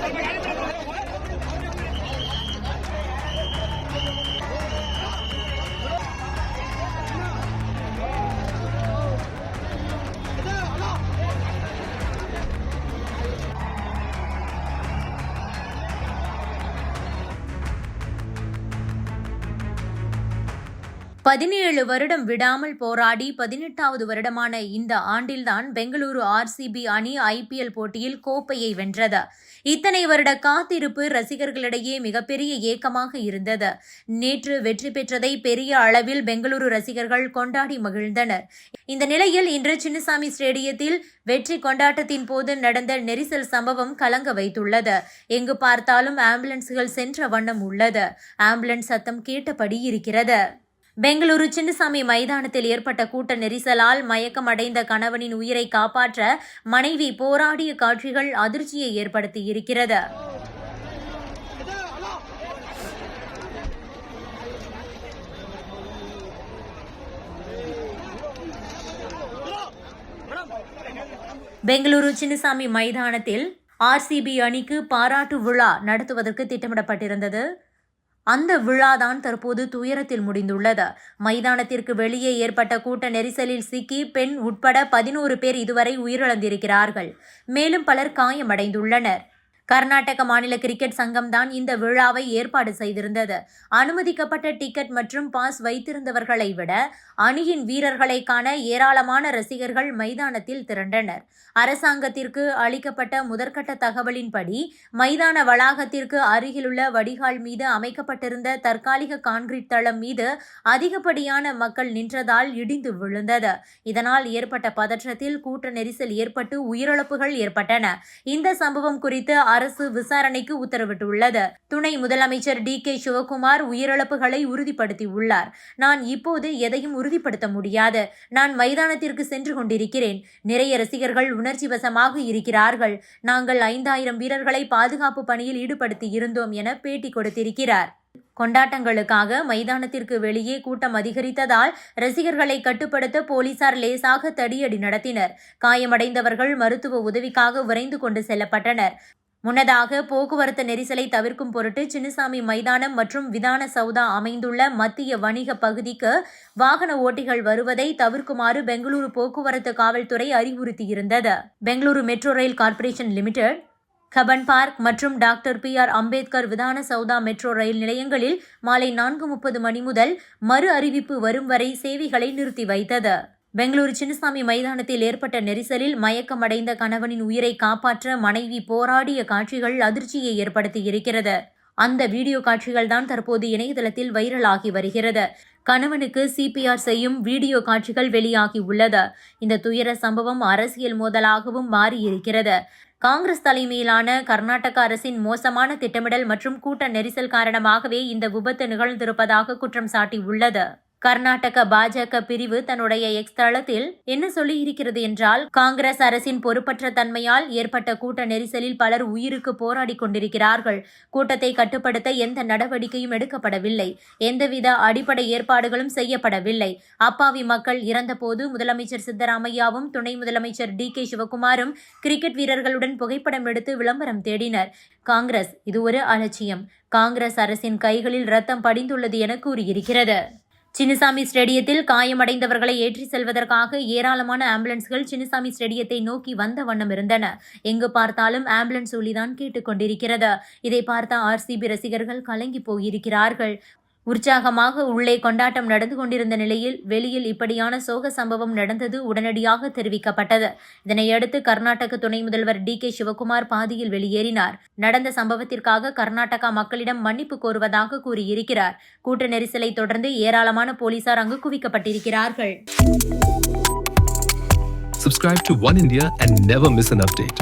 ¡Vamos! ¡Vamos! ¡Vamos! பதினேழு வருடம் விடாமல் போராடி பதினெட்டாவது வருடமான இந்த ஆண்டில்தான் பெங்களூரு ஆர்சிபி அணி ஐபிஎல் போட்டியில் கோப்பையை வென்றது. இத்தனை வருட காத்திருப்பு ரசிகர்களிடையே மிகப்பெரிய ஏக்கமாக இருந்தது. நேற்று வெற்றி பெற்றதை பெரிய அளவில் பெங்களூரு ரசிகர்கள் கொண்டாடி மகிழ்ந்தனர். இந்த நிலையில் இன்று சின்னசாமி ஸ்டேடியத்தில் வெற்றி கொண்டாட்டத்தின் போது நடந்த நெரிசல் சம்பவம் கலங்க வைத்துள்ளது. எங்கு பார்த்தாலும் ஆம்புலன்ஸ்கள் சென்ற வண்ணம் உள்ளது. ஆம்புலன்ஸ் சத்தம் கேட்டபடி இருக்கிறது. பெங்களூரு சின்னசாமி மைதானத்தில் ஏற்பட்ட கூட்ட நெரிசலால் மயக்கமடைந்த கணவனின் உயிரை காப்பாற்ற மனைவி போராடிய காட்சிகள் அதிர்ச்சியை ஏற்படுத்தி இருக்கிறது பெங்களூரு சின்னசாமி மைதானத்தில் ஆர்சிபி அணிக்கு பாராட்டு விழா நடத்துவதற்கு திட்டமிடப்பட்டிருந்தது. அந்த விழாதான் தற்போது துயரத்தில் முடிந்துள்ளது. மைதானத்திற்கு வெளியே ஏற்பட்ட கூட்ட நெரிசலில் சிக்கி பெண் உட்பட பதினோரு பேர் இதுவரை உயிரிழந்திருக்கிறார்கள். மேலும் பலர் காயமடைந்துள்ளனர். கர்நாடக மாநில கிரிக்கெட் சங்கம் தான் இந்த விழாவை ஏற்பாடு செய்திருந்தது. அனுமதிக்கப்பட்ட டிக்கெட் மற்றும் பாஸ் வைத்திருந்தவர்களை விட அணியின் வீரர்களை காண ஏராளமான ரசிகர்கள் மைதானத்தில் திரண்டனர். அரசாங்கத்திற்கு அளிக்கப்பட்ட முதற்கட்ட தகவலின்படி மைதான வளாகத்திற்கு அருகிலுள்ள வடிகால் மீது அமைக்கப்பட்டிருந்த தற்காலிக கான்கிரீட் தளம் மீது அதிகப்படியான மக்கள் நின்றதால் இடிந்து விழுந்தது. இதனால் ஏற்பட்ட பதற்றத்தில் கூட்ட நெரிசல் ஏற்பட்டு உயிரிழப்புகள் ஏற்பட்டன. இந்த சம்பவம் குறித்து அரசு விசாரணைக்கு உத்தரவிட்டுள்ளது. துணை முதலமைச்சர் டி கே சிவகுமார் உயிரிழப்புகளை உறுதிப்படுத்தியுள்ளார். நான் இப்போது எதையும் உறுதிப்படுத்த முடியாது. நான் மைதானத்திற்கு சென்று கொண்டிருக்கிறேன். நிறைய ரசிகர்கள் உணர்ச்சி வசமாக இருக்கிறார்கள். நாங்கள் ஐந்தாயிரம் வீரர்களை பாதுகாப்பு பணியில் ஈடுபடுத்தி இருந்தோம் என பேட்டி கொடுத்திருக்கிறார். கொண்டாட்டங்களுக்காக மைதானத்திற்கு வெளியே கூட்டம் அதிகரித்ததால் ரசிகர்களை கட்டுப்படுத்த போலீசார் லேசாக தடியடி நடத்தினர். காயமடைந்தவர்கள் மருத்துவ உதவிக்காக விரைந்து கொண்டு செல்லப்பட்டனர். முன்னதாக போக்குவரத்து நெரிசலை தவிர்க்கும் பொருட்டு சின்னசாமி மைதானம் மற்றும் விதான சௌதா அமைந்துள்ள மத்திய வணிக பகுதிக்கு வாகன ஓட்டிகள் வருவதை தவிர்க்குமாறு பெங்களூரு போக்குவரத்து காவல்துறை அறிவுறுத்தியிருந்தது. Bengaluru metro rail corporation limited Cubbon park மற்றும் doctor B R Ambedkar Vidhana Soudha metro rail நிலையங்களில் மாலை நான்கு முப்பது மணி முதல் மறு அறிவிப்பு வரும் வரை சேவைகளை நிறுத்தி வைத்தது. பெங்களூரு சின்னசாமி மைதானத்தில் ஏற்பட்ட நெரிசலில் மயக்கமடைந்த கணவனின் உயிரை காப்பாற்ற மனைவி போராடிய காட்சிகள் அதிர்ச்சியை ஏற்படுத்தி இருக்கிறது அந்த வீடியோ காட்சிகள் தான் தற்போது இணையதளத்தில் வைரலாகி வருகிறது. கணவனுக்கு சிபிஆர் செய்யும் வீடியோ காட்சிகள் வெளியாகி உள்ளது. இந்த துயர சம்பவம் அரசியல் மோதலாகவும் மாறியிருக்கிறது. காங்கிரஸ் தலைமையிலான கர்நாடக அரசின் மோசமான திட்டமிடல் மற்றும் கூட்ட நெரிசல் காரணமாகவே இந்த விபத்து நிகழ்ந்திருப்பதாக குற்றம் சாட்டியுள்ளது. கர்நாடக பாஜக பிரிவு தன்னுடைய எக்ஸ் தளத்தில் என்ன சொல்லி இருக்கிறது என்றால் காங்கிரஸ் அரசின் பொறுப்பற்ற தன்மையால் ஏற்பட்ட கூட்ட நெரிசலில் பலர் உயிருக்கு போராடி கொண்டிருக்கிறார்கள். கூட்டத்தை கட்டுப்படுத்த எந்த நடவடிக்கையும் எடுக்கப்படவில்லை. எந்தவித அடிப்படை ஏற்பாடுகளும் செய்யப்படவில்லை. அப்பாவி மக்கள் இறந்தபோது முதலமைச்சர் சித்தராமையாவும் துணை முதலமைச்சர் டி கே சிவகுமாரும் கிரிக்கெட் வீரர்களுடன் புகைப்படம் எடுத்து விளம்பரம் தேடினர். காங்கிரஸ் இது ஒரு அலட்சியம். காங்கிரஸ் அரசின் கைகளில் ரத்தம் படிந்துள்ளது என கூறியிருக்கிறது. சின்னசாமி ஸ்டேடியத்தில் காயமடைந்தவர்களை ஏற்றி செல்வதற்காக ஏராளமான ஆம்புலன்ஸ்கள் சின்னசாமி ஸ்டேடியத்தை நோக்கி வந்த வண்ணம் இருந்தன. எங்கு பார்த்தாலும் ஆம்புலன்ஸ் ஒளிதான் கேட்டுக்கொண்டிருக்கிறது. இதை பார்த்த ஆர்சிபி ரசிகர்கள் கலங்கி போயிருக்கிறார்கள். உற்சாகமாக உள்ளே கொண்டாட்டம் நடந்து கொண்டிருந்த நிலையில் வெளியில் இப்படியான சோக சம்பவம் நடந்தது உடனடியாக தெரிவிக்கப்பட்டது. இதனையடுத்து கர்நாடக துணை முதல்வர் டி கே சிவகுமார் பாதியில் வெளியேறினார். நடந்த சம்பவத்திற்காக கர்நாடகா மக்களிடம் மன்னிப்பு கோருவதாக கூறியிருக்கிறார். கூட்ட நெரிசலை தொடர்ந்து ஏராளமான போலீசார் அங்கு குவிக்கப்பட்டிருக்கிறார்கள். Subscribe to One India and never miss an update.